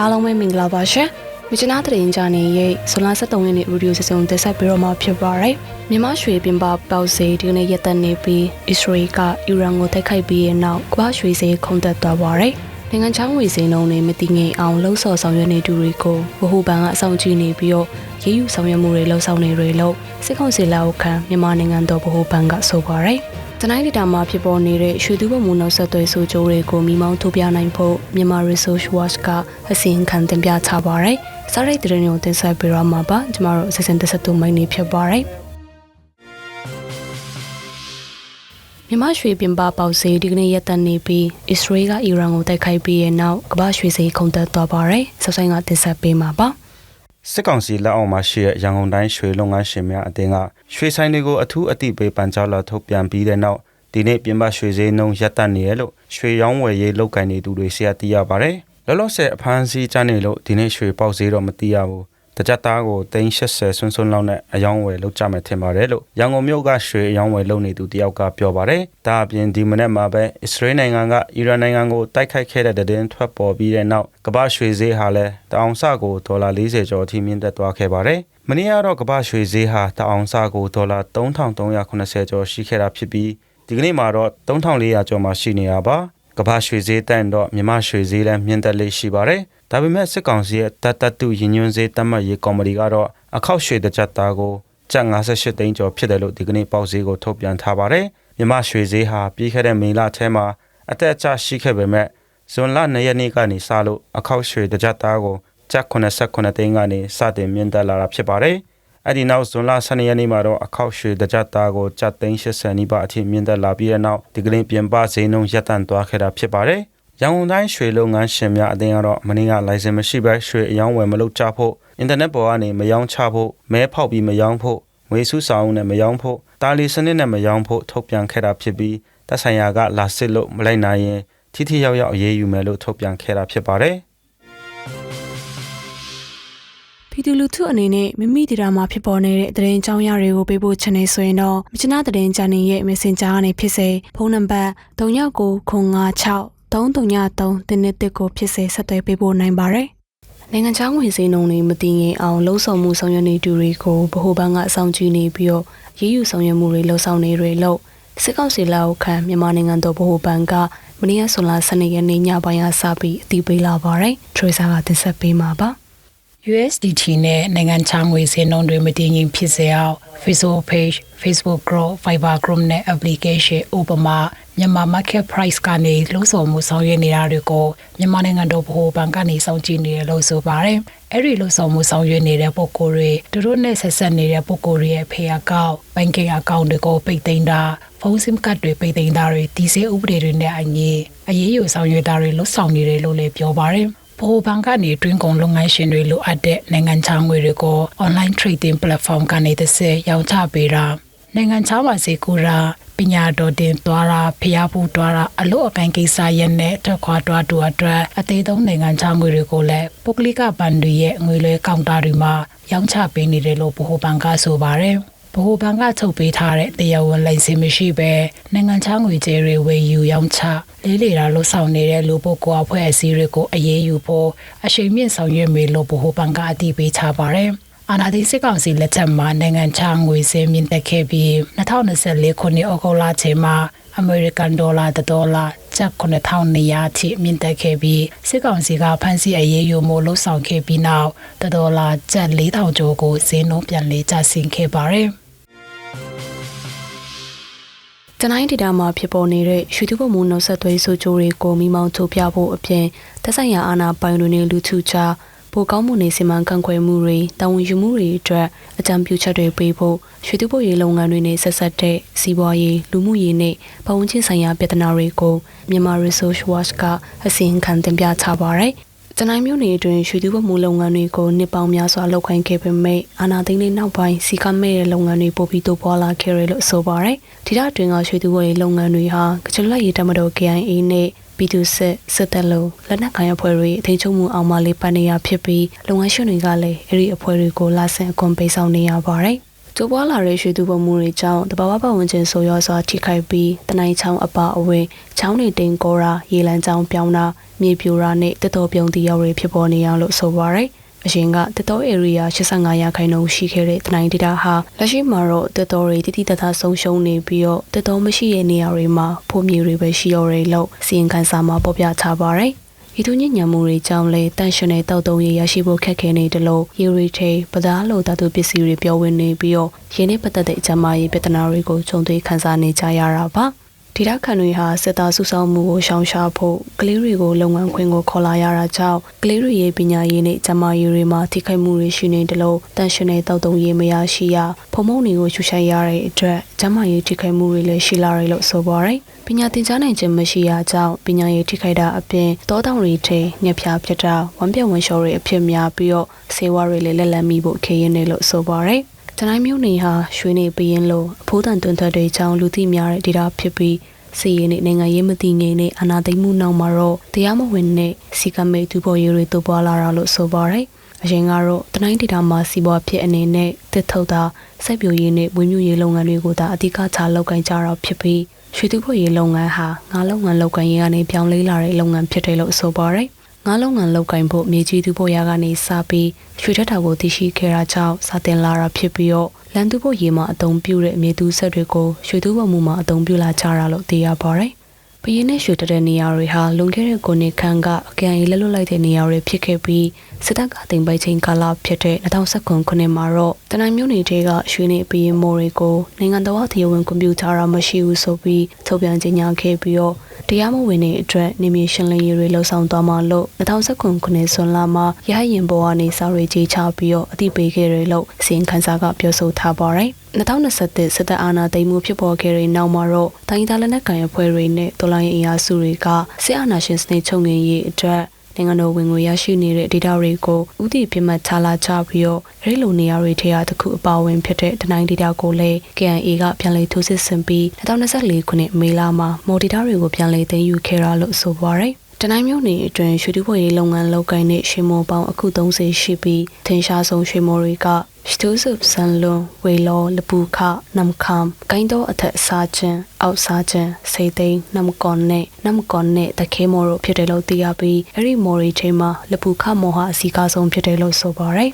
အားလုံးပဲမင်္ဂလာပါရှင်။မြချနာတရင်ကြနေရဲ့ဇွန်လ23ရက်နေ့ဗီဒီယိုစစုံတက်ဆက်ပြီးတော့မှဖြစ်ပါရယ်။မြန်မာရွှေပြင်ပပေါက်စေဒီကနေ့ရက်သက်နေပြီးအစ္စရေးကအီရန်ကိုတိုက်ခိုက်ပြီးရဲ့နောက်ကမ္ဘာရွှေစေခုန်တက်သွားပါရယ်။နိုင်ငံချောင်းဝေစင်းလုံးနဲ့မတိငိမ်အောင်လှုံ့ဆော်ဆောင်ရွက်နေသူတွေကိုဗဟုပန်ကအဆောင်ကြည့်နေပြီးတော့ရေးယူဆောင်ရွက်မှုတွေလှုံ့ဆော်နေတွေလို့စစ်ကောင်စီလက်အောက်ခံမြန်မာနိုင်ငံတော်ဗဟုပန်ကဆိုပါရယ်။ တနိုင်းဒေတာမှာဖြစ်ပေါ်နေတဲ့ရွှေသူဘုံမူနောက်ဆက်သွဲဆိုကြိုးတွေကိုမိမောင်းထုတ်ပြနိုင်ဖို့မြန်မာ Resource Watch ကအစီရင်ခံတင်ပြချပါရယ်။စားရိတ်တရင်ကိုတင်ဆက်ပေးရမှာပါ။ကျမတို့အစီအစဉ်တစ်ဆက်တူမိုင်းနေဖြစ်ပါရယ်။မြန်မာရွှေပြင်ပပေါက်စေဒီကနေ့ရက်သက်နေပြီးအစ္စရေးကအီရန်ကိုတိုက်ခိုက်ပြီးရဲ့နောက်ကမ္ဘာရွှေစေခုန်တက်သွားပါရယ်။ဆက်ဆိုင်ကတင်ဆက်ပေးမှာပါ။ စစ်ကောင်စီလက်အောက်မှာရှိတဲ့ရန်ကုန်တိုင်းရွှေလုပ်ငန်းရှင်များအသင်းကရွှေဆိုင်တွေကိုအထူးအသိပေးပန်ကြားလာထုတ်ပြန်ပြီးတဲ့နောက်ဒီနေ့ပြင်ပရွှေဈေးနှုန်းရပ်တန့်နေရလို့ရွှေရောင်းဝယ်ရေးလုပ်ကိုင်နေသူတွေဆရာသိရပါတယ်။လောလောဆယ်အဖမ်းဆီးကြနေလို့ဒီနေ့ရွှေပေါက်ဈေးတော့မသိရဘူး။ တကြက်သားကို380ဆွန်းဆွန်းလောက်နဲ့အယောင်းဝယ်လုပ်ကြမယ်ထင်ပါတယ်လို့ရန်ကုန်မြို့ကရွှေအယောင်းဝယ်လုပ်နေသူတယောက်ကပြောပါတယ်။ဒါအပြင်ဒီမနေ့မှာပဲအစ္စရေးနိုင်ငံကအီရန်နိုင်ငံကိုတိုက်ခိုက်ခဲ့တဲ့တဲ့တင်ထွက်ပေါ်ပြီးတဲ့နောက်ကမ္ဘာရွှေဈေးဟာလည်းတအောင်စကိုဒေါ်လာ40ကျော်အထိမြင့်တက်သွားခဲ့ပါတယ်။မနေ့ကတော့ကမ္ဘာရွှေဈေးဟာတအောင်စကိုဒေါ်လာ3380ကျော်ရှိခဲ့တာဖြစ်ပြီးဒီကနေ့မှာတော့3400ကျော်မှရှိနေတာပါ။ကမ္ဘာရွှေဈေးတန်တော့မြမရွှေဈေးလည်းမြင့်တက်လေးရှိပါတယ်။ ဒါပေမဲ့စစ်ကောင်စီရဲ့တတ်တတ်တူရည်ညွှန်းဈေးတတ်မှတ်ရေးကော်မတီကတော့အခောက်ရွှေတစ်ကြက်သားကိုကျပ်58သိန်းကျော်ဖြစ်တယ်လို့ဒီကနေ့ပေါက်ဈေးကိုထုတ်ပြန်ထားပါတယ်။မြမရွှေဈေးဟာပြီးခဲ့တဲ့မေလထဲမှာအသက်အကျရှိခဲ့ပေမဲ့ဇွန်လ2ရက်နေ့ကနေစလို့အခောက်ရွှေတစ်ကြက်သားကိုကျပ်89သိန်းကနေစတင်မြင့်တက်လာတာဖြစ်ပါတယ်။အဲ့ဒီနောက်ဇွန်လ12ရက်နေ့မှာတော့အခောက်ရွှေတစ်ကြက်သားကိုကျပ်သိန်း80နီးပါးအထိမြင့်တက်လာပြီးတဲ့နောက်ဒီကနေ့ပြင်ပဈေးနှုန်းရပ်တန့်သွားခဲ့တာဖြစ်ပါတယ်။ ရန်ကုန်တိုင်းရွှေလုပ်ငန်းရှင်များအသင်းကတော့မင်းကလိုင်စင်မရှိဘဲရွှေအယောင်းဝယ်မလုပ်ကြဖို့အင်တာနက်ပေါ်ကနေမယောင်းချဖို့မဲဖောက်ပြီးမယောင်းဖို့ငွေစုဆောင်နဲ့မယောင်းဖို့တာလီစနစ်နဲ့မယောင်းဖို့ထုတ်ပြန်ခဲ့တာဖြစ်ပြီးတက်ဆိုင်ရာကလာစစ်လို့မလိုက်နိုင်ရင်ထိထိရောက်ရောက်အရေးယူမယ်လို့ထုတ်ပြန်ခဲ့တာဖြစ်ပါတယ်။ပြည်သူလူထုအနေနဲ့မိမိဒေတာမှာဖြစ်ပေါ်နေတဲ့သတင်းကြောင်းရတွေကိုပေးပို့ချင်နေဆိုရင်တော့မြချနာသတင်းချန်နယ်ရဲ့ Messenger ကနေဖြစ်စေဖုန်းနံပါတ်3996 333တင်းနဲ့တစ်ကိုဖြစ်စေဆက်သွယ်ပေးပို့နိုင်ပါတယ်။နိုင်ငံခြားငွေစည်းနှုန်းတွေမတည်ငြိမ်အောင်လှုံ့ဆော်မှုဆောင်ရွက်နေသူတွေကိုဗဟိုဘဏ်ကအဆောင်ကြည့်နေပြီးတော့ရေးယူဆောင်ရွက်မှုတွေလှုံ့ဆော်နေတွေလို့စစ်ကောင်စီလက်အောက်ခံမြန်မာနိုင်ငံတော်ဗဟိုဘဏ်ကမနေ့ကဆွန်လာ12ရက်နေ့ညပိုင်းကစပြီးအသိပေးလာပါတယ်။ Tracer ကတင်ဆက်ပေးမှာပါ။ USDT နဲ့နိုင်ငံခြားငွေစည်းနှုန်းတွေမတည်ငြိမ်ဖြစ်စေအောင် Facebook page, Facebook group, Viber group နဲ့ application ဥပမာ မြန်မာ market price ကနေလှုပ်ဆောင်မှုဆောင်ရွက်နေတာတွေကိုမြန်မာနိုင်ငံတော်ဗဟိုဘဏ်ကနေစောင့်ကြည့်နေတယ်လို့ဆိုပါတယ်။အဲ့ဒီလှုပ်ဆောင်မှုဆောင်ရွက်နေတဲ့ပုဂ္ဂိုလ်တွေသူတို့နဲ့ဆက်ဆက်နေတဲ့ပုဂ္ဂိုလ်တွေရဲ့ဖေအကောင့်၊ဘဏ်ကိန်းအကောင့်တွေကိုပိတ်သိမ်းတာဖုန်း SIM ကတ်တွေပိတ်သိမ်းတာတွေဒီစေဥပဒေတွေနဲ့အညီအရေးယူဆောင်ရွက်တာတွေလှုပ်ဆောင်နေတယ်လို့လည်းပြောပါတယ်။ဘိုဘန်ကနေတွင်းကုန်လုပ်ငန်းရှင်တွေလိုအပ်တဲ့နိုင်ငံခြားငွေတွေကို online trading platform ကနေတစ်ဆင့်ရောင်းချပေးတာ နိုင်ငံခြားမှာစေကူတာပညာတော်တင်သွားတာဖျားဖို့သွားတာအလို့အကိုင်းကိစ္စရဲ့နဲ့ထွက်ခွာသွားတူအတွက်အသေးဆုံးနိုင်ငံခြားငွေတွေကိုလည်းပုဂ္ဂလိကဘဏ်တွေရဲ့ငွေလွှဲကောင်တာတွေမှာရောင်းချပေးနေတယ်လို့ဘိုဘန်ကဆိုပါတယ်ဗဟိုဘဏ်ကထုတ်ပေးထားတဲ့တရားဝင်လိုင်စင်မရှိဘဲနိုင်ငံခြားငွေကြေးတွေဝယ်ယူရောင်းချလေးလေတာလှုပ်ဆောင်နေတဲ့လူပုဂ္ဂိုလ်အဖွဲ့အစည်းတွေကိုအရေးယူဖို့အရှိန်မြင့်ဆောင်ရွက်မေလို့ဗဟိုဘဏ်ကအတည်ပြုချပါတယ်။ အာနာသိစစ်ကောင်စီလက်ထက်မှာနိုင်ငံခြားငွေစင်းမြင့်တက်ခဲ့ပြီး2024ခုနှစ်ဩဂုတ်လချိန်မှာအမေရိကန်ဒေါ်လာတဒေါ်လာကျပ်9200အထိမြင့်တက်ခဲ့ပြီးစစ်ကောင်စီကဖမ်းဆီးအရေးယူမှုလှုပ်ဆောင်ခဲ့ပြီးနောက်တဒေါ်လာကျပ်4000ကျော်ကိုဈေးနှုန်းပြန်လေးကျဆင်းခဲ့ပါတယ်။တနိုင်းဒေတာမှာဖြစ်ပေါ်နေတဲ့ရွှေသူဘုံမူနောက်ဆက်သွဲဆိုကြိုးတွေကိုမိမောင်းထုတ်ပြဖို့အပြင်သက်ဆိုင်ရာအာဏာပိုင်တွေနဲ့လူထုကြား ပိုကောင်းမှုနေစီမံခန့်ခွဲမှုတွေတာဝန်ယူမှုတွေအတွက်အကြံပြုချက်တွေပေးဖို့ရွှေသူဘုံရေးလုပ်ငန်းတွေနဲ့ဆက်ဆက်တဲ့စီးပွားရေးလူမှုရေးနဲ့ပတ်ဝန်းကျင်ဆိုင်ရာပြဿနာတွေကိုမြန်မာ Resource Watch ကအစီရင်ခံတင်ပြထားပါတယ်တနိုင်းမျိုးနေအတွင်းရွှေသူဘမူလုပ်ငန်းတွေကိုနှစ်ပေါင်းများစွာလုပ်ခိုင်းခဲ့ပေမဲ့အာနာသိန်းလေးနောက်ပိုင်းစီကမဲ့တဲ့လုပ်ငန်းတွေပိုပြီးတော့ပွာလာခဲ့ရလို့ဆိုပါရယ်ဒီတော့အတွင်းကရွှေသူဘရဲ့လုပ်ငန်းတွေဟာကချလက်ရည်တမတော် KIA နဲ့ ပြည်သူစစ်စစ်တပ်လုံးလက်နက်ကိုင်အဖွဲ့တွေအထင်ချုပ်မှုအောင်မလေးပန်နေရဖြစ်ပြီးလုပ်ငန်းရှင်တွေကလည်းအဲ့ဒီအဖွဲ့တွေကိုလာဆင်အကွန်ပေးဆောင်နေရပါတယ်တကျိုးပွားလာတဲ့ရွှေသူပုံမှုတွေကြောင့်တဘာဝပတ်ဝန်းကျင်ဆိုရောစွာထိခိုက်ပြီးတနိုင်းချောင်းအပါအဝင်ချောင်းတွေတင်ကောရာရေလန်းချောင်းပြောင်းတာမြေပြိုတာနဲ့တတော်ပြုံတီရောက်တွေဖြစ်ပေါ်နေအောင်လို့ဆိုပါရယ် အရင်ကတတော် area 85ရာခိုင်နှုန်းရှိခဲ့တဲ့တနိုင်းဒေတာဟာလက်ရှိမှာတော့တတော်တွေတိတိတတ်တာဆုံးရှုံးနေပြီးတော့တတော်မရှိတဲ့နေရာတွေမှာဖိုးမြေတွေပဲရှိရော်တွေလို့စီရင်ခံစာမှာပေါ်ပြထားပါရယ်ဤသူညဉ့်ညံမှုတွေကြောင့်လဲတန်ရှင်တဲ့တောက်တုံးရရရှိဖို့ခက်ခဲနေတယ်လို့ယူရီထေပဒါလိုဓာတုပစ္စည်းတွေပြောဝင်နေပြီးတော့ရင်းနှီးပတ်သက်တဲ့အကြမ်းမာရေးပြဿနာတွေကိုခြုံတွေ့ခန်းစားနေကြရတာပါ ဒေတာခံတွေဟာစစ်သားစုဆောင်မှုကိုရှောင်ရှားဖို့ကလေးတွေကိုလုပ်ငန်းခွင်ကိုခေါ်လာရတာကြောင့်ကလေးတွေရဲ့ပညာရေးနဲ့ကျန်းမာရေးတွေမှာထိခိုက်မှုတွေရှိနေတယ်လို့တန်ရှင်တဲ့တောက်တုံးရေးမရရှိရဖုံမုံတွေကိုရှူရှိုက်ရတဲ့အတွက်ကျန်းမာရေးထိခိုက်မှုတွေလည်းရှိလာတယ်လို့ဆိုပါရယ်ပညာသင်ကြားနိုင်ခြင်းမရှိရာကြောင့်ပညာရေးထိခိုက်တာအပြင်တောတောင်တွေထဲညက်ဖြာဖြစ်တာဝမ်းပြက်ဝမ်းလျှော်တွေအဖြစ်များပြီးတော့ဆေးဝါးတွေလည်းလက်လက်မိဖို့ခေရင်းနေလို့ဆိုပါရယ် တနိုင်းမျိုးနေဟာရွှေနေပရင်လို့အဖိုးတန်တွင်ထွက်တဲ့ကြောင့်လူသိများတဲ့ဒေတာဖြစ်ပြီးစီရင်နဲ့နိုင်ငံရေးမတည်ငြိမ်တဲ့အာဏာသိမ်းမှုနောက်မှာတော့တရားမဝင်တဲ့စီကမေတူပေါ်ရေးတွေတိုးပွားလာတာလို့ဆိုပါရယ်အရင်ကတော့တနိုင်းဒေတာမှာစီးပွားဖြစ်အနေနဲ့တစ်ထုတ်တာစိုက်ပျိုးရေးနဲ့ဝင်းမြူရေးလုပ်ငန်းတွေကိုသာအဓိကထားလုပ်ကိုင်ကြတာဖြစ်ပြီးရွှေတူဖို့ရေးလုပ်ငန်းဟာငါးလုပ်ငန်းလုပ်ကိုင်ရေးကနေပြောင်းလဲလာတဲ့လုပ်ငန်းဖြစ်တယ်လို့ဆိုပါရယ် ငါးလုပ်ငန်းလုပ်ကိုင်ဖို့မြေကြီးသူဖို့ရာကနေစပြီးရွှေထက်တာကိုသိရှိခဲ့တာကြောင့်စတင်လာတာဖြစ်ပြီးတော့လန်သူဖို့ရေမှာအသုံးပြုတဲ့မြေသူဆက်တွေကိုရွှေသူဖို့မှုမှာအသုံးပြုလာကြတာလို့သိရပါတယ်။ပရင်နဲ့ရွှေတက်တဲ့နေရာတွေဟာလွန်ခဲ့တဲ့ကိုနေခန်းကအကြံရေးလက်လွတ်လိုက်တဲ့နေရာတွေဖြစ်ခဲ့ပြီးစစ်တပ်ကတင်ပိုက်ချိန်ကာလဖြစ်တဲ့2019ခုနှစ်မှာတော့တနိုင်းမျိုးနေတွေကရွှေနေပရင်မိုးတွေကိုနိုင်ငံတော်အထည်ဝင်ကွန်ပျူတာမရှိဘူးဆိုပြီးထုတ်ပြန်ကြေညာခဲ့ပြီးတော့ တရားမဝင်တဲ့အတွက်နေမြေရှင်းလင်းရေးတွေလှုပ်ဆောင်သွားမှလို့2019ခုနှစ်ဇွန်လမှာရဟရင်ဘောကနေစာရေးကြီးချပြီးတော့အတိပေးခဲ့တယ်လို့စီရင်ခန်းစာကပြောဆိုထားပါတယ်2021စစ်တပ်အာဏာသိမ်းမှုဖြစ်ပေါ်ခဲ့တဲ့နောက်မှာတော့တိုင်းဒေသလက်နက်ကိုင်အဖွဲ့တွေနဲ့တော်လိုင်းအင်အားစုတွေကစစ်အာဏာရှင်စနစ်ချုပ်ငင်ရေးအတွက် နိုင်ငံတော်ဝင်ငွေရရှိနေတဲ့ data တွေကိုဥတီပြမှတ်ချလာကြပြီးတော့အဲ့လိုနေရာတွေထဲကတစ်ခုအပါဝင်ဖြစ်တဲ့တနိုင်း data ကိုလည်း KNA ကပြန်လည်ထိုးစစ်ဆင်ပြီး2024ခုနှစ်မေလမှာမော် data တွေကိုပြန်လည်သိမ်းယူခဲ့တာလို့ဆိုပါရယ် တနိုင်းမျိုးနေအတွင်းရွှေတူဖွေရေးလုပ်ငန်းလုပ်ကိုင်းတဲ့ရွှေမောပေါင်းအခု30ရှိပြီးထင်ရှားဆုံးရွှေမောတွေကစတူးစုဆန်လွန်ဝေလောလပူခနမ်ခမ်ဂိုင်းတော့အထက်စားခြင်းအောက်စားခြင်းစေသိန်းနမ်ကွန်နဲ့နမ်ကွန်နဲ့တခဲမော်တို့ဖြစ်တယ်လို့သိရပြီးအဲ့ဒီမော်ရီချိန်မှာလပူခမော်ဟာအစီကားဆုံးဖြစ်တယ်လို့ဆိုပါရယ်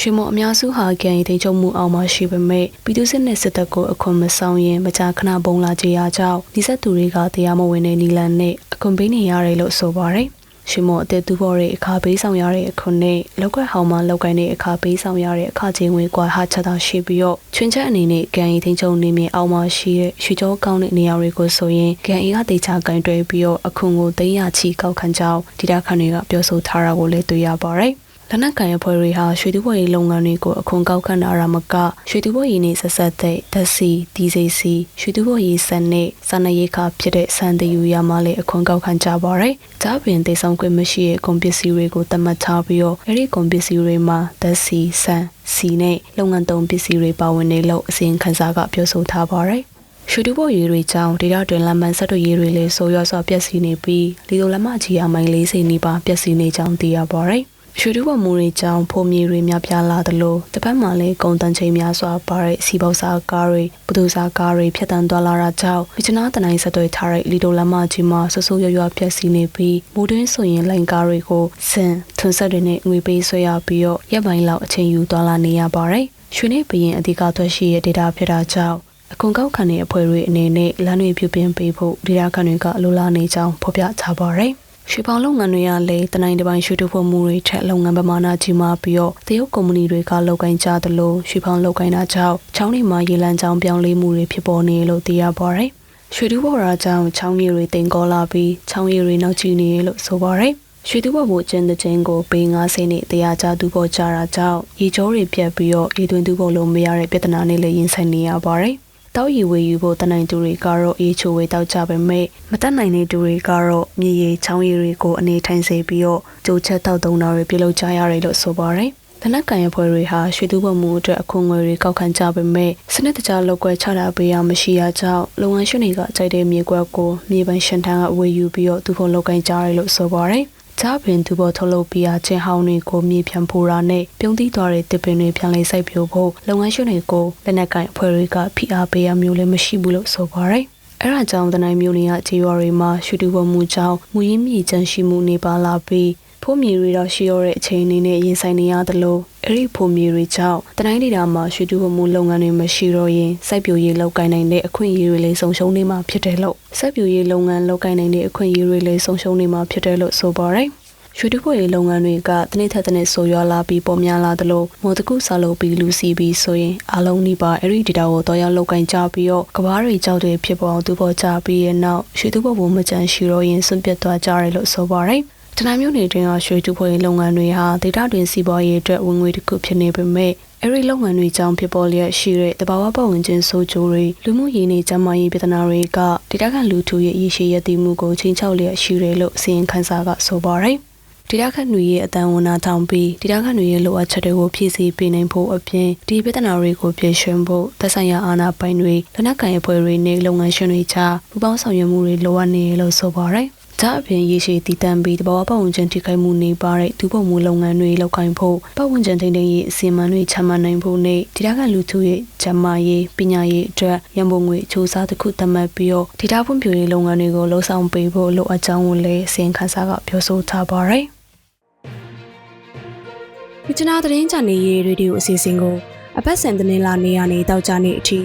ရွှေမော်အများစုဟာကန်ရီသိချုပ်မှုအောင်မှရှိပေမဲ့ပြည်သူစစ်နဲ့စစ်တပ်ကိုအခွန်မဆောင်ရင်မကြာခဏပုံလာကြရကြောင်းဒီဆက်သူတွေကတရားမဝင်တဲ့နီလန်နဲ့အ ခွန်ပေးနေရတယ်လို့ဆိုပါရယ်ရွှေမော်အသက်သူဘော်ရဲ့အခါပေးဆောင်ရတဲ့အခုနဲ့လောက်ကွက်ဟောင်းမှလောက်ကိုင်းတဲ့အခါပေးဆောင်ရတဲ့အခါချင်းဝင်ကွာဟာချက်သာရှိပြီးတော့ချွင်းချက်အနေနဲ့ကန်ရီသိချုပ်နေမြအောင်မှရှိတဲ့ရွှေကြောကောင်းတဲ့နေရာတွေကိုဆိုရင်ကန်ရီကတေချာကင်တွဲပြီးတော့အခုကိုသိမ်းရချီကောက်ခံကြောင်းဒီတာခန်တွေကပြောဆိုထားတာကိုလည်းတွေ့ရပါတယ် လက်နက်ကန်ရဖွဲ့တွေဟာရွှေတူဘွေရေးလုပ်ငန်းတွေကိုအခွန်ကောက်ခံတာရမကရွှေတူဘွေရေးနဲ့ဆက်ဆက်တဲ့ဓာတ်စီဒီဇယ်စီရွှေတူဘွေရေးစံနဲ့စာနရိခါဖြစ်တဲ့စံတယူရမှလည်းအခွန်ကောက်ခံကြပါရယ်။ဒါပြင်တေဆောင်ခွင့်မရှိတဲ့ကွန်ပစ္စည်းတွေကိုတတ်မှတ်ထားပြီးတော့အဲ့ဒီကွန်ပစ္စည်းတွေမှာဓာတ်စီစံစီနဲ့လုပ်ငန်းသုံးပစ္စည်းတွေပါဝင်နေလို့အစီရင်ခံစာကပြောဆိုထားပါရယ်။ရှူတူဘောရေးတွေကြောင့်ဒေတာတွင်လမ်းမဆက်တို့ရေးတွေလည်းဆိုရွာစွာပျက်စီးနေပြီးလီဒိုလမကြီးအမိုင်လေးစိနီးပါပျက်စီးနေကြောင်းသိရပါရယ်။ ရွှေတူပေါ်မူတွေကြောင့်ဖိုမြေတွေများပြားလာသလိုတစ်ဖက်မှာလည်းကုန်တန်ချိန်များစွာပါတဲ့စီပေါစာကားတွေပဒူစာကားတွေဖြတ်တန်းသွားလာတာကြောင့်မြချနာတနိုင်ဆက်သွယ်ထားတဲ့လီတိုလမ်းမကြီးမှာဆဆိုးရွရွပြက်စီးနေပြီးမူတွင်းဆိုရင်လိုင်ကားတွေကိုစင်ထွန်းဆက်တွေနဲ့ငွေပေးဆွဲရပြီးတော့ရက်ပိုင်းလောက်အချိန်ယူသွားလာနေရပါတယ်ရွှေနေဘရင်အဓိကထွက်ရှိရဲ့ဒေတာဖြစ်တာကြောင့်အခွန်ကောက်ခံတဲ့အဖွဲ့တွေအနေနဲ့လမ်းတွေပြုပြင်ပေးဖို့ဒေတာခံတွေကအလိုလားနေကြောင်းဖော်ပြထားပါတယ် ရွှေပေါင်းလုပ်ငန်းတွေကလည်းတနိုင်တပိုင်းရွှေတူဖို့မှုတွေထက်လုပ်ငန်းပမာဏကြီးမားပြီးတော့တရုတ်ကုမ္ပဏီတွေကလုပ်ကိုင်းကြသလိုရွှေပေါင်းလုပ်ကိုင်းတာကြောင့်ချောင်းတွေမှာရေလမ်းကြောင်းပြောင်းလဲမှုတွေဖြစ်ပေါ်နေလို့သိရပါတယ်။ရွှေတူဖို့ရာကြောင့်ချောင်းရည်တွေတင်ကောလာပြီးချောင်းရည်တွေနောက်ကျနေလို့ဆိုပါတယ်။ရွှေတူဖို့မှုကျင်းတဲ့ချင်းကိုပေ90နဲ့တရားကြသူဖို့ကြတာကြောင့်ရေကြောတွေပြတ်ပြီးတော့ရေသွင်းသူဖို့လို့မရတဲ့ပြဿနာနဲ့လည်းရင်ဆိုင်နေရပါတယ်။ တောက်ရီဝေယူဖို့တနိုင်သူတွေကတော့အေးချိုဝေတောက်ကြပေမဲ့မတက်နိုင်တဲ့သူတွေကတော့မြေရီချောင်းရီတွေကိုအနေထိုင်စေပြီးတော့ကြိုချက်တောက်တုံတာတွေပြုလုပ်ကြရတယ်လို့ဆိုပါတယ်။တနက်ကန်ရဖွဲ့တွေဟာရွှေသူဘမှုအတွက်အခွန်ငွေတွေကောက်ခံကြပေမဲ့စနစ်တကျလောက်ကွယ်ချတာပေးရမရှိရကြောင်းလုပ်ငန်းရှင်တွေကကြိုက်တဲ့မြေကွက်ကိုမြေပိုင်ရှင်ထံကဝေယူပြီးတော့သူဖို့လောက်ကိုင်းကြရတယ်လို့ဆိုပါတယ်။ ဂျာပင်သူပေါ်ထုတ်လုပ်ပြီးအချင်းဟောင်းတွေကိုမြေပြန်ဖိုးတာနဲ့ပြုံးသီးသွားတဲ့တစ်ပင်တွေပြန်လည်စိုက်ပျိုးဖို့လုပ်ငန်းရှင်တွေကိုလက်နက်ကင်အဖွဲ့တွေကဖိအားပေးရမျိုးလည်းမရှိဘူးလို့ဆိုပါရယ်အဲ့ဒါကြောင့်တနိုင်မျိုးနေရခြေရွာတွေမှာရှူတူပေါ်မှုကြောင့်မူရင်းမြေချမ်းရှိမှုနေပါလာပြီး ဖိုးမြေတွေတော့ရှိရတဲ့အချိန်အနေနဲ့ရင်ဆိုင်နေရတယ်လို့အဲ့ဒီဖိုးမြေတွေကြောင့်တနိုင်ဒေတာမှာရှူတူပေါ်မှုလုပ်ငန်းတွေမရှိတော့ရင်စိုက်ပျိုးရေးလုပ်ကိုင်နိုင်တဲ့အခွင့်အရေးတွေလည်းဆုံးရှုံးနေမှာဖြစ်တယ်လို့စိုက်ပျိုးရေးလုပ်ငန်းလုပ်ကိုင်နိုင်တဲ့အခွင့်အရေးတွေလည်းဆုံးရှုံးနေမှာဖြစ်တယ်လို့ဆိုပါရယ်ရွှေတခွေလုပ်ငန်းတွေကတနေ့ထက်တနေ့ဆိုရွာလာပြီးပေါ်များလာသလိုမော်တကုစာလုပ်ပြီးလူစီပြီးဆိုရင်အလုံးနီးပါအဲ့ဒီဒေတာကိုတော့ရောက်လောက်ကင်ကြပြီးတော့ကဘာတွေကြောက်တွေဖြစ်ပေါ်အောင်သူပေါ်ကြပြီးရဲ့နောက်ရွှေသူပေါ်ဘုံမကြန်ရှိတော့ရင်စွန့်ပစ်သွားကြတယ်လို့ဆိုပါရယ် တနင်္မြို့နယ်တွင်ရွှေတူဖွဲ့လုပ်ငန်းတွေဟာဒေသတွင်စီးပွားရေးအတွက်ဝင်ငွေတစ်ခုဖြစ်နေပေမဲ့အဲဒီလုပ်ငန်းတွေကြောင့်ဖြစ်ပေါ်လျက်ရှိတဲ့တဘာဝပတ်ဝန်းကျင်ဆိုးကျိုးတွေလူမှုရေးနဲ့ကျန်းမာရေးပြဿနာတွေကဒေသခံလူထုရဲ့ရည်ရှိရည်တည်မှုကိုချိန်ချောက်လျက်ရှိတယ်လို့အစိုးရခန်းစာကဆိုပါတယ်ဒေတာခန့်တွေရဲ့အတန်ဝန်နာထောင်ပြီးဒေတာခန့်တွေရဲ့လိုအပ်ချက်တွေကိုဖြည့်ဆည်းပေးနိုင်ဖို့အပြင်ဒီပြဿနာတွေကိုပြေရှင်းဖို့သက်ဆိုင်ရာအာဏာပိုင်တွေလက်နက်ကိုင်အဖွဲ့တွေနဲ့လုပ်ငန်းရှင်တွေကြားပူးပေါင်းဆောင်ရွက်မှုတွေလိုအပ်နေလို့ဆိုပါရယ်။ ဒါအပြင်ရေရှည်တည်တံ့ပြီးတဘာဝပတ်ဝန်းကျင်ထိခိုက်မှုနေပါတဲ့သူ့ပုံမှုလုပ်ငန်းတွေလောက်ကိုင်ဖို့ပတ်ဝန်းကျင်ထိန်းသိမ်းရေးအစီအမံတွေချမှတ်နိုင်ဖို့နဲ့ဒေတာကလူထုရဲ့ဂျမရေးပညာရေးအတွက်ရန်ပုံငွေအချိုးစားတစ်ခုသတ်မှတ်ပြီးတော့ဒေတာဖွံ့ဖြိုးရေးလုပ်ငန်းတွေကိုလှုံ့ဆော်ပေးဖို့လိုအပ်ကြောင်းကိုလည်းအစီရင်ခံစာကပြောဆိုထားပါရယ်။မြချနာသတင်းချန်နေရေးရေဒီယိုအစီအစဉ်ကိုအပတ်စဉ်သတင်းလာနေရနေတောက်ကြနေအထိည